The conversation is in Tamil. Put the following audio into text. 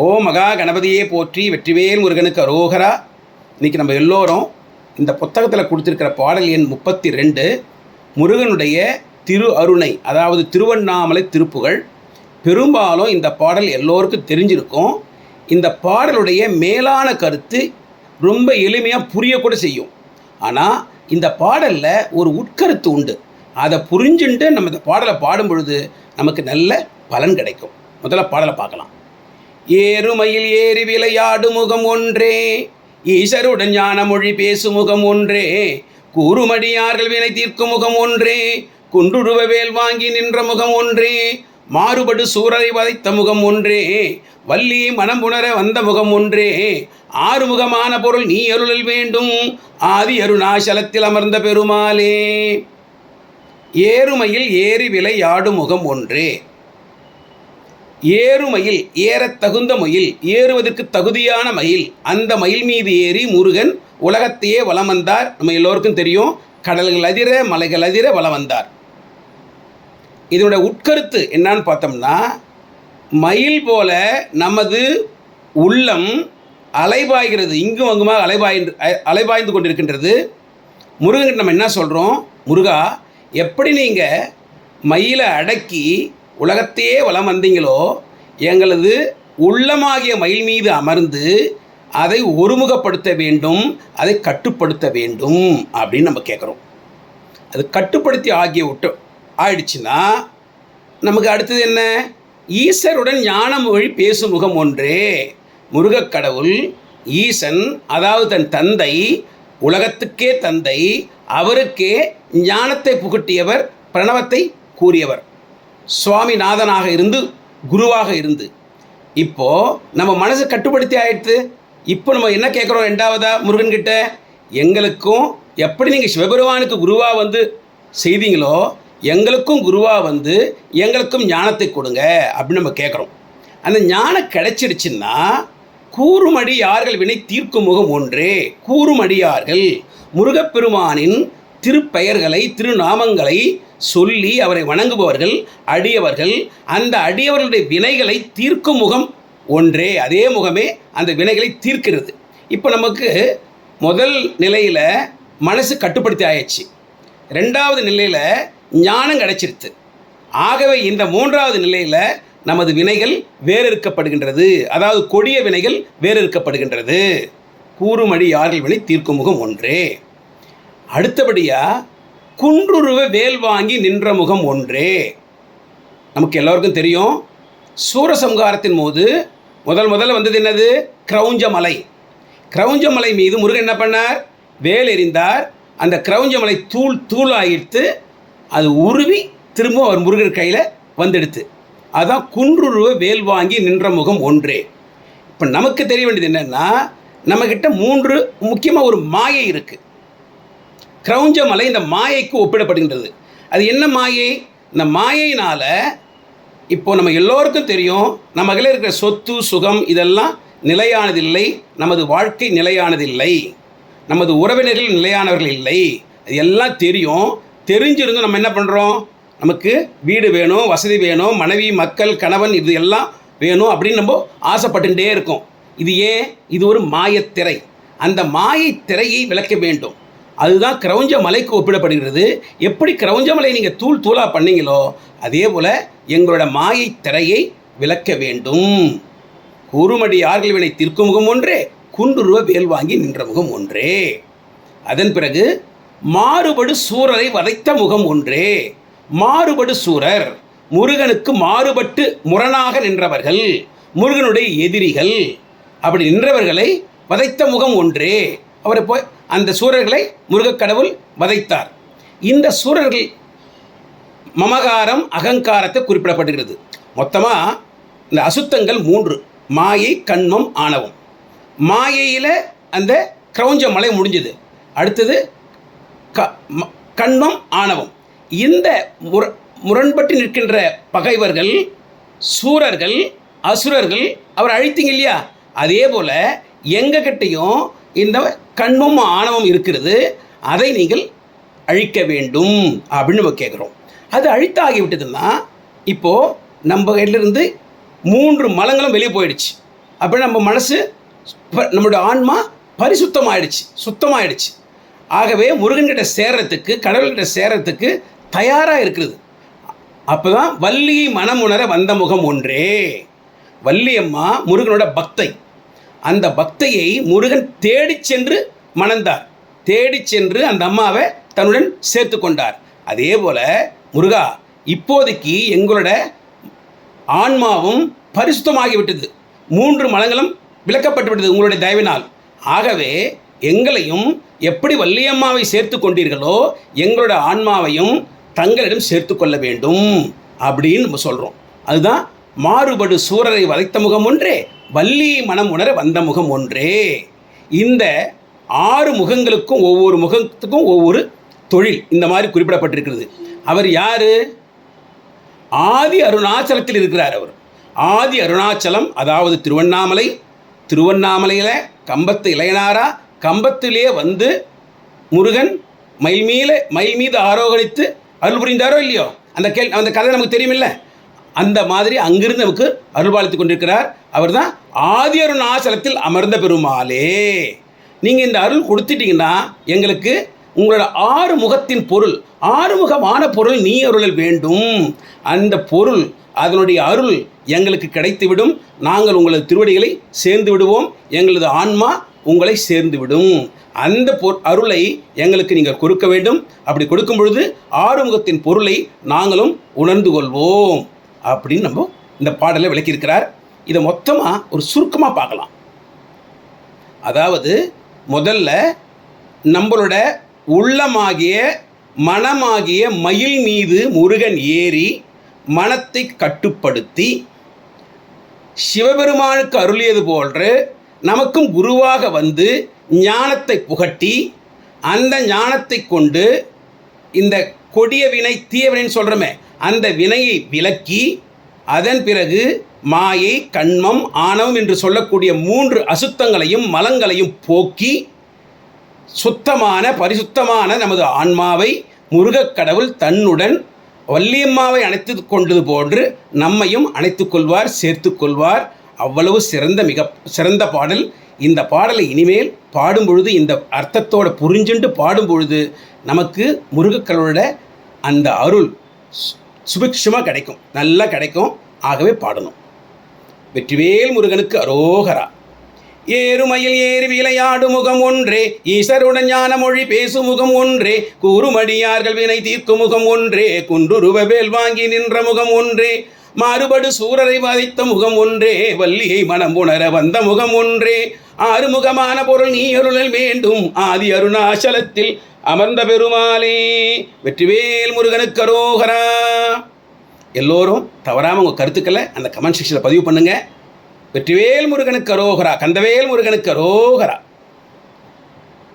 ஓ மகா கணபதியே போற்றி வெற்றிவேல் முருகனுக்கு அரோகரா. இன்றைக்கி நம்ம எல்லோரும் இந்த புத்தகத்தில் கொடுத்துருக்கிற பாடல் எண் முப்பத்தி ரெண்டு முருகனுடைய திரு அருணை அதாவது திருவண்ணாமலை திருப்புகள். பெரும்பாலும் இந்த பாடல் எல்லோருக்கும் தெரிஞ்சிருக்கும். இந்த பாடலுடைய மேலான கருத்து ரொம்ப எளிமையாக புரியக்கூட செய்யும். ஆனால் இந்த பாடலில் ஒரு உட்கருத்து உண்டு. அதை புரிஞ்சுட்டு நம்ம இந்த பாடலை பாடும் பொழுது நமக்கு நல்ல பலன் கிடைக்கும். முதல்ல பாடலை பார்க்கலாம். ஏறுமையில் ஏறி விளையாடு முகம் ஒன்றே. ஈசருடன் ஞான மொழி பேசு முகம் ஒன்றே. கூறுமடியார்கள் வினை தீர்க்கும் முகம் ஒன்றே. குன்றுருவ வேல் வாங்கி நின்ற முகம் ஒன்றே. மாறுபடு சூரரை வதைத்த முகம் ஒன்றே. வள்ளி மனம் உணர வந்த முகம் ஒன்றே. ஆறுமுகமான பொருள் நீ அருளல் வேண்டும். ஆதி அருணாசலத்தில் அமர்ந்த பெருமாளே. ஏறுமையில் ஏறி விளையாடும் முகம் ஒன்றே. ஏறுமயில் ஏறத் தகுந்த மயில் ஏறுவதற்கு தகுதியான மயில் அந்த மயில் மீது ஏறி முருகன் உலகத்தையே வலம் வந்தார். நம்ம எல்லோருக்கும் தெரியும் கடல்கள் அதிர மலைகள் அதிர வலம் வந்தார். இதனோட உட்கருத்து என்னன்னு பார்த்தோம்னா மயில் போல நமது உள்ளம் அலைபாய்கிறது இங்கும் அங்குமாக அலைபாய்ந்து அலைபாய்ந்து கொண்டிருக்கின்றது. முருகன் நம்ம என்ன சொல்கிறோம் முருகா எப்படி நீங்கள் மயிலை அடக்கி உலகத்தையே வலம் வந்தீங்களோ எங்களது உள்ளமாகிய மயில் மீது அமர்ந்து அதை ஒருமுகப்படுத்த வேண்டும் அதை கட்டுப்படுத்த வேண்டும் அப்படின்னு நம்ம கேட்குறோம் அது கட்டுப்படுத்தி ஆகிய விட்டு ஆயிடுச்சுன்னா நமக்கு அடுத்தது என்ன? ஈசருடன் ஞான மொழி பேசும் முகம் ஒன்றே. முருகக் கடவுள் ஈசன் அதாவது தன் தந்தை உலகத்துக்கே தந்தை அவருக்கே ஞானத்தை புகட்டியவர் பிரணவத்தை கூறியவர். சுவாமிநாதனாக இருந்து குருவாக இருந்து. இப்போ நம்ம மனசை கட்டுப்படுத்தி ஆயிடுத்து இப்போ நம்ம என்ன கேட்குறோம் ரெண்டாவதா முருகன்கிட்ட? எங்களுக்கும் எப்படி நீங்கள் சிவபெருமானுக்கு குருவாக வந்து செய்தீங்களோ எங்களுக்கும் குருவாக வந்து எங்களுக்கும் ஞானத்தை கொடுங்க அப்படின்னு நம்ம கேட்குறோம். அந்த ஞானம் கிடைச்சிடுச்சுன்னா கூறுமடியார்கள் வினை தீர்க்கும் முகம் ஒன்றே. கூறுமடியார்கள் முருகப்பெருமானின் திருப்பெயர்களை திருநாமங்களை சொல்லி அவரை வணங்குபவர்கள் அடியவர்கள் அந்த அடியவர்களுடைய வினைகளை தீர்க்கும் முகம் ஒன்றே. அதே முகமே அந்த வினைகளை தீர்க்கிறது. இப்போ நமக்கு முதல் நிலையில் மனசு கட்டுப்படுத்தி ஆயிடுச்சு. ரெண்டாவது நிலையில் ஞானம் கிடைச்சிருத்து ஆகவே இந்த மூன்றாவது நிலையில் நமது வினைகள் வேறறுக்கப்படுகின்றது. அதாவது கொடிய வினைகள் வேறறுக்கப்படுகின்றது. கூறுமடி யார்கள் வினை தீர்க்கும் முகம் ஒன்றே. அடுத்தபடியாக குன்றுருவ வேல் வாங்கி நின்ற முகம் ஒன்றே. நமக்கு எல்லோருக்கும் தெரியும் சூரசம்ஹாரத்தின் போது முதல் முதல்ல வந்தது என்னது? கிரௌஞ்சமலை. கிரௌஞ்ச மலை மீது முருகன் என்ன பண்ணார்? வேல் எறிந்தார். அந்த கிரௌஞ்சமலை தூள் தூள் ஆகிடுத்து அது உருவி திரும்ப அவர் முருகர் கையில் வந்துடுத்து. அதான் குன்றுருவ வேல் வாங்கி நின்ற முகம் ஒன்றே. இப்போ நமக்கு தெரிய வேண்டியது என்னென்னா நம்மக்கிட்ட மூன்று முக்கியமாக ஒரு மாயை இருக்குது கிரௌஞ்ச மலை இந்த மாயைக்கு ஒப்பிடப்படுகின்றது. அது என்ன மாயை? இந்த மாயையினால் இப்போ நம்ம எல்லோருக்கும் தெரியும் நம்ம இருக்கிற சொத்து சுகம் இதெல்லாம் நிலையானதில்லை. நமது வாழ்க்கை நிலையானதில்லை. நமது உறவினர்கள் நிலையானவர்கள் இல்லை. அது எல்லாம் தெரியும். தெரிஞ்சிருந்தும் நம்ம என்ன பண்ணுறோம் நமக்கு வீடு வேணும் வசதி வேணும் மனைவி மக்கள் கணவன் இது எல்லாம் வேணும் அப்படின்னு நம்ம ஆசைப்பட்டுட்டே இருக்கோம். இது ஏன்? இது ஒரு மாயத்திரை அந்த மாயத் திரையை விளக்க வேண்டும். அதுதான் கிரௌஞ்ச மலைக்கு ஒப்பிடப்படுகிறது. எப்படி கிரௌஞ்ச மலை நீங்கள் தூள் தூளாக பண்ணீங்களோ அதே போல் எங்களோட மாயை திரையை விளக்க வேண்டும். குறுமடி யார்கள் வினை தீர்க்கும் முகம் ஒன்றே குன்றுருவ வேல் வாங்கி நின்ற முகம் ஒன்றே. அதன் பிறகு மாறுபடு சூரரை வதைத்த முகம் ஒன்றே. மாறுபடு சூரர் முருகனுக்கு மாறுபட்டு முரணாக நின்றவர்கள் முருகனுடைய எதிரிகள். அப்படி நின்றவர்களை வதைத்த முகம் ஒன்றே. அவரை போய் அந்த சூரர்களை முருகக் கடவுள் வதைத்தார். இந்த சூரர்கள் மமகாரம் அகங்காரத்தை குறிப்பிடப்படுகிறது. மொத்தமாக இந்த அசுத்தங்கள் மூன்று. மாயை கண்மம் ஆணவம். மாயையில் அந்த கிரௌஞ்ச மலை முடிஞ்சது. அடுத்தது க ம- கண்மம் ஆணவம். இந்த முர முரண்பட்டு நிற்கின்ற பகைவர்கள் சூரர்கள் அசுரர்கள் அவர் அழித்தீங்க இல்லையா? அதே போல் எங்ககிட்டையும் இந்த கண்மம் ஆணவம் இருக்கிறது. அதை நீங்கள் அழிக்க வேண்டும் அப்படின்னு நம்ம கேட்குறோம் அது அழித்தாகி விட்டதுன்னா இப்போது நம்ம கையிலிருந்து மூன்று மலங்களும் வெளியே போயிடுச்சு. அப்போ நம்ம மனசு ப- நம்மளுடைய ஆன்மா பரிசுத்தமாயிடுச்சு சுத்தமாயிடுச்சு. ஆகவே முருகன்கிட்ட சேர்றதுக்கு கடவுள்கிட்ட சேர்றதுக்கு தயாராக இருக்கிறது. அப்போ தான் வள்ளி மனமுணர வந்த முகம் ஒன்றே. வள்ளியம்மா முருகனோட பக்தை. அந்த பக்தையை முருகன் தேடிச் சென்று மணந்தார். தேடி சென்று அந்த அம்மாவை தன்னுடன் சேர்த்து கொண்டார். அதே போல முருகா இப்போதைக்கு எங்களோட ஆன்மாவும் பரிசுத்தமாகிவிட்டது மூன்று மலங்களும் விளக்கப்பட்டு விட்டது உங்களுடைய தயவினால். ஆகவே எங்களையும் எப்படி வள்ளியம்மாவை சேர்த்து கொண்டீர்களோ எங்களோட ஆன்மாவையும் தங்களிடம் சேர்த்து கொள்ள வேண்டும் அப்படின்னு நம்ம சொல்கிறோம் அதுதான் மாறுபடு சூரரை வளைத்த முகம் ஒன்றே. வள்ளி மனம் உணர வந்த முகம் ஒன்றே. இந்த ஆறு முகங்களுக்கும் ஒவ்வொரு முகத்துக்கும் ஒவ்வொரு தொழில் இந்த மாதிரி குறிப்பிடப்பட்டிருக்கிறது. அவர் யாரு? ஆதி அருணாச்சலத்தில் இருக்கிறார் அவர். ஆதி அருணாச்சலம் அதாவது திருவண்ணாமலை திருவண்ணாமலையில் கம்பத்து இளையனாரா கம்பத்திலே வந்து முருகன் மயில் மீல மயில் மீது ஆரோகணித்து அருள் புரிந்தாரோ இல்லையோ? அந்த கேள் அந்த கதை நமக்கு தெரியுமில்ல? அந்த மாதிரி அங்கிருந்து நமக்கு அருள்பாலித்து கொண்டிருக்கிறார். அவர்தான் ஆதி அருணாசலத்தில் அமர்ந்த பெருமாளே. நீங்கள் இந்த அருள் கொடுத்துட்டீங்கன்னா எங்களுக்கு உங்களோட ஆறு முகத்தின் பொருள் ஆறுமுகமான பொருள் நீ அருளல் வேண்டும். அந்த பொருள் அதனுடைய அருள் எங்களுக்கு கிடைத்துவிடும். நாங்கள் உங்களது திருவடிகளை சேர்ந்து விடுவோம். எங்களது ஆன்மா உங்களை சேர்ந்துவிடும் அந்த பொ அருளை எங்களுக்கு நீங்கள் கொடுக்க வேண்டும். அப்படி கொடுக்கும் பொழுது ஆறுமுகத்தின் பொருளை நாங்களும் உணர்ந்து கொள்வோம். அப்படின்னு நம்ம இந்த பாடலை விளக்கியிருக்கிறார். இதை மொத்தமாக ஒரு சுருக்கமாக பார்க்கலாம். அதாவது முதல்ல நம்மளோட உள்ளமாகிய மனமாகிய மயில் மீது முருகன் ஏறி மனத்தை கட்டுப்படுத்தி சிவபெருமானுக்கு அருளியது போன்று நமக்கும் குருவாக வந்து ஞானத்தை புகட்டி அந்த ஞானத்தை கொண்டு இந்த கொடிய வினை தீய வினைன்னு சொல்கிறோமே அந்த வினையை விலக்கி அதன் பிறகு மாயை கண்மம் ஆணவம் என்று சொல்லக்கூடிய மூன்று அசுத்தங்களையும் மலங்களையும் போக்கி சுத்தமான பரிசுத்தமான நமது ஆன்மாவை முருகக் கடவுள் தன்னுடன் வள்ளியம்மாவை அணைத்து கொண்டது போன்று நம்மையும் அணைத்துக்கொள்வார் கொள்வார் சேர்த்து கொள்வார். அவ்வளவு சிறந்த மிக சிறந்த பாடல். இந்த பாடலை இனிமேல் பாடும் பொழுது இந்த அர்த்தத்தோட புரிஞ்சுண்டு பாடும் பொழுது நமக்கு முருகக்களோட அந்த அருள் சுபிக்ஷமாக கிடைக்கும். நல்லா கிடைக்கும். ஆகவே பாடணும். வெற்றிவேல் முருகனுக்கு அரோகரா. ஏறுமையில் ஏறி விளையாடு முகம் ஒன்றே ஈசருடன் ஞான மொழி பேசு முகம் ஒன்றே கூறுமடியார்கள் வினை தீர்க்கும் முகம் ஒன்றே குன்றுருவ வேல் வாங்கி நின்ற முகம் ஒன்றே மாறுபடு சூரரை வதைத்த முகம் ஒன்றே வள்ளியை மனம் உணர வந்த முகம் ஒன்றே. ஆறுமுகமான பொருள் நீ அருளல் வேண்டும் ஆதி அருணாச்சலத்தில் அமர்ந்த பெருமாளே. வெற்றிவேல் முருகனுக்கு அரோகரா. எல்லோரும் தவறாமல் உங்கள் கருத்துக்களை அந்த கமெண்ட் செக்ஷனில் பதிவு பண்ணுங்கள் வெற்றிவேல் முருகனுக்கு அரோகரா கந்தவேல் முருகனுக்கு அரோகரா.